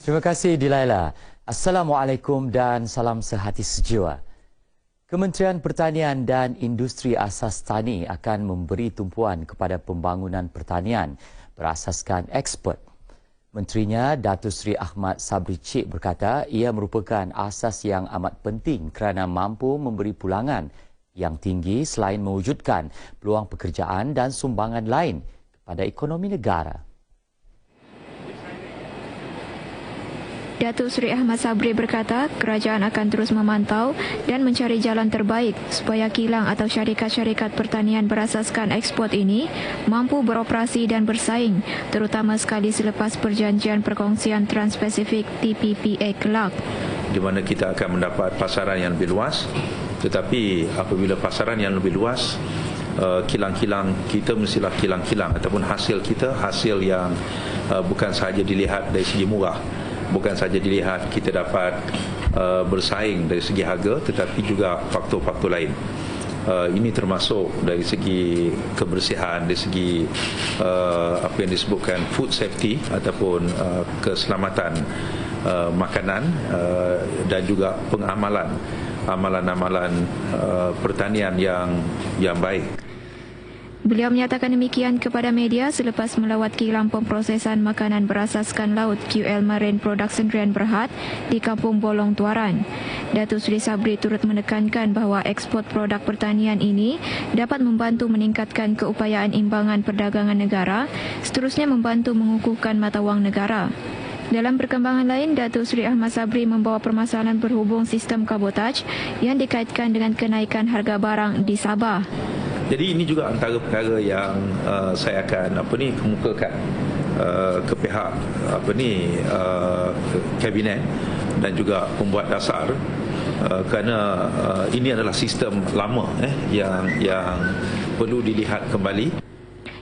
Terima kasih Dilaila. Assalamualaikum dan salam sehati sejiwa. Kementerian Pertanian dan Industri Asas Tani akan memberi tumpuan kepada pembangunan pertanian berasaskan ekspert. Menterinya Datuk Seri Ahmad Sabri Cik berkata ia merupakan asas yang amat penting kerana mampu memberi pulangan yang tinggi selain mewujudkan peluang pekerjaan dan sumbangan lain kepada ekonomi negara. Datuk Seri Ahmad Sabri berkata kerajaan akan terus memantau dan mencari jalan terbaik supaya kilang atau syarikat-syarikat pertanian berasaskan ekspor ini mampu beroperasi dan bersaing terutama sekali selepas perjanjian perkongsian Trans-Pasifik TPPA kelak. Di mana kita akan mendapat pasaran yang lebih luas tetapi apabila pasaran yang lebih luas uh, kilang-kilang kita mestilah kilang-kilang ataupun hasil kita hasil yang uh, bukan sahaja dilihat dari segi murah bukan saja dilihat kita dapat uh, bersaing dari segi harga tetapi juga faktor-faktor lain. Uh, ini termasuk dari segi kebersihan, dari segi uh, apa yang disebutkan food safety ataupun uh, keselamatan uh, makanan uh, dan juga pengamalan amalan-amalan uh, pertanian yang yang baik. Beliau menyatakan demikian kepada media selepas melawat kilang pemprosesan makanan berasaskan laut QL Marine Production Rian Berhad di Kampung Bolong Tuaran. Datuk Seri Sabri turut menekankan bahawa ekspor produk pertanian ini dapat membantu meningkatkan keupayaan imbangan perdagangan negara, seterusnya membantu mengukuhkan mata wang negara. Dalam perkembangan lain, Datuk Seri Ahmad Sabri membawa permasalahan berhubung sistem kabotaj yang dikaitkan dengan kenaikan harga barang di Sabah. Jadi ini juga antara perkara yang uh, saya akan apa ni kemukakan uh, ke pihak apa ni uh, kabinet dan juga pembuat dasar uh, kerana uh, ini adalah sistem lama eh yang yang perlu dilihat kembali.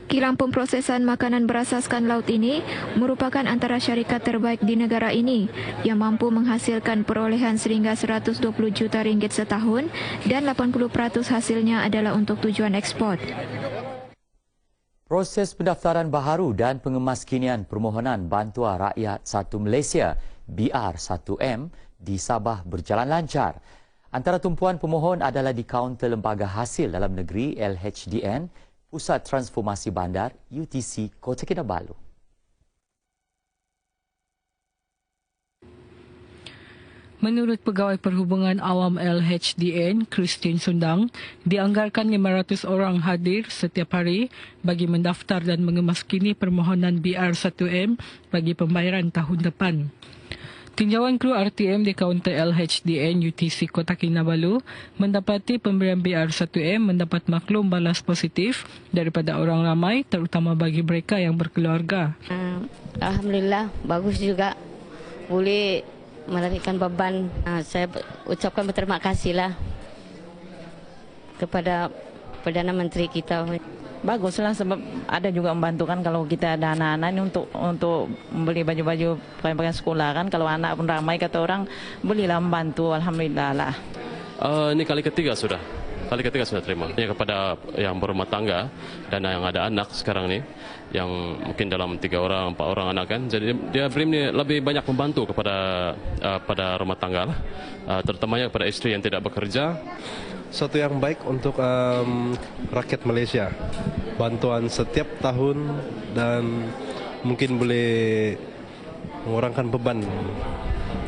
Kilang pemprosesan makanan berasaskan laut ini merupakan antara syarikat terbaik di negara ini yang mampu menghasilkan perolehan sehingga 120 juta ringgit setahun dan 80% hasilnya adalah untuk tujuan ekspor. Proses pendaftaran baharu dan pengemaskinian permohonan bantuan rakyat satu Malaysia BR1M di Sabah berjalan lancar. Antara tumpuan pemohon adalah di kaunter lembaga hasil dalam negeri LHDN Pusat Transformasi Bandar UTC Kota Kinabalu. Menurut Pegawai Perhubungan Awam LHDN, Christine Sundang, dianggarkan 500 orang hadir setiap hari bagi mendaftar dan mengemaskini permohonan BR1M bagi pembayaran tahun depan. Tinjauan kru RTM di kaunter LHDN UTC Kota Kinabalu mendapati pemberian BR1M mendapat maklum balas positif daripada orang ramai terutama bagi mereka yang berkeluarga. Uh, Alhamdulillah, bagus juga. Boleh melarikan beban. Uh, saya ucapkan berterima kasihlah kepada Perdana Menteri kita baguslah sebab ada juga membantukan kalau kita ada anak-anak ini untuk untuk membeli baju-baju pakaian-pakaian sekolah kan kalau anak pun ramai kata orang belilah membantu alhamdulillah lah. Uh, ini kali ketiga sudah. Kali ketiga sudah terima. Ini kepada yang berumah tangga dan yang ada anak sekarang ni yang mungkin dalam tiga orang, empat orang anak kan. Jadi dia beri ini lebih banyak membantu kepada uh, pada rumah tangga lah. Uh, terutamanya kepada istri yang tidak bekerja satu yang baik untuk um, rakyat Malaysia. Bantuan setiap tahun dan mungkin boleh mengurangkan beban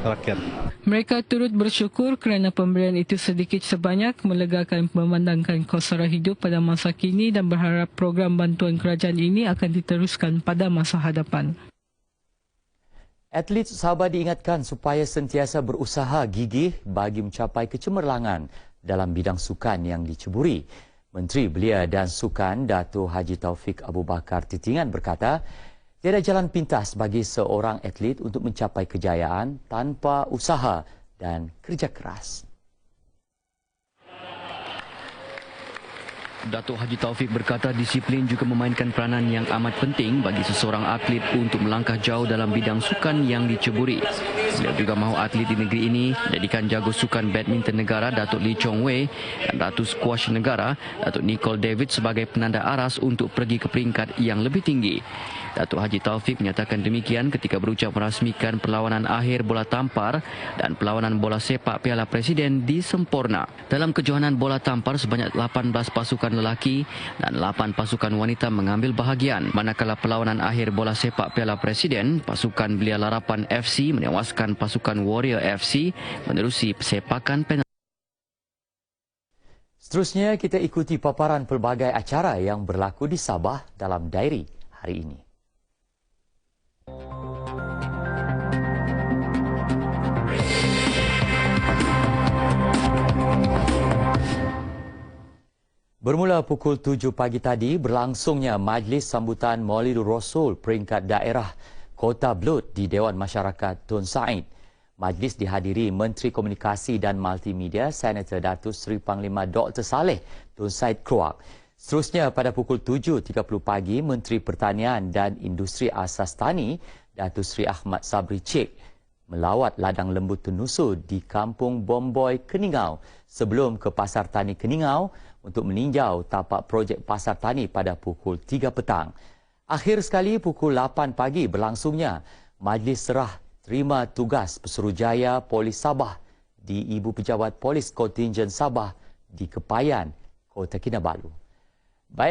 rakyat. Mereka turut bersyukur kerana pemberian itu sedikit sebanyak melegakan memandangkan kos sara hidup pada masa kini dan berharap program bantuan kerajaan ini akan diteruskan pada masa hadapan. Atlet Sabah diingatkan supaya sentiasa berusaha gigih bagi mencapai kecemerlangan dalam bidang sukan yang diceburi. Menteri Belia dan Sukan Dato Haji Taufik Abu Bakar Titingan berkata, tiada jalan pintas bagi seorang atlet untuk mencapai kejayaan tanpa usaha dan kerja keras. Datuk Haji Taufik berkata disiplin juga memainkan peranan yang amat penting bagi seseorang atlet untuk melangkah jauh dalam bidang sukan yang diceburi. Beliau juga mahu atlet di negeri ini menjadikan jago sukan badminton negara Datuk Lee Chong Wei dan Ratu Squash negara Datuk Nicole David sebagai penanda aras untuk pergi ke peringkat yang lebih tinggi. Datuk Haji Taufik menyatakan demikian ketika berucap merasmikan perlawanan akhir bola tampar dan perlawanan bola sepak Piala Presiden di Sempurna. Dalam kejohanan bola tampar sebanyak 18 pasukan lelaki dan 8 pasukan wanita mengambil bahagian. Manakala perlawanan akhir bola sepak Piala Presiden, pasukan Belia Larapan FC menewaskan pasukan Warrior FC menerusi sepakan penalti. Seterusnya kita ikuti paparan pelbagai acara yang berlaku di Sabah dalam diary hari ini. Bermula pukul 7 pagi tadi, berlangsungnya Majlis Sambutan Maulidur Rasul peringkat daerah Kota Blut di Dewan Masyarakat Tun Said. Majlis dihadiri Menteri Komunikasi dan Multimedia Senator Datuk Seri Panglima Dr. Saleh Tun Said Keruak. Seterusnya pada pukul 7.30 pagi, Menteri Pertanian dan Industri Asas Tani Datuk Seri Ahmad Sabri Cik melawat ladang lembu Tenusu di Kampung Bomboy, Keningau sebelum ke Pasar Tani Keningau untuk meninjau tapak projek pasar tani pada pukul 3 petang. Akhir sekali pukul 8 pagi berlangsungnya Majlis Serah Terima Tugas Pesuruhjaya Polis Sabah di Ibu Pejabat Polis Kontingen Sabah di Kepayan, Kota Kinabalu. Baiklah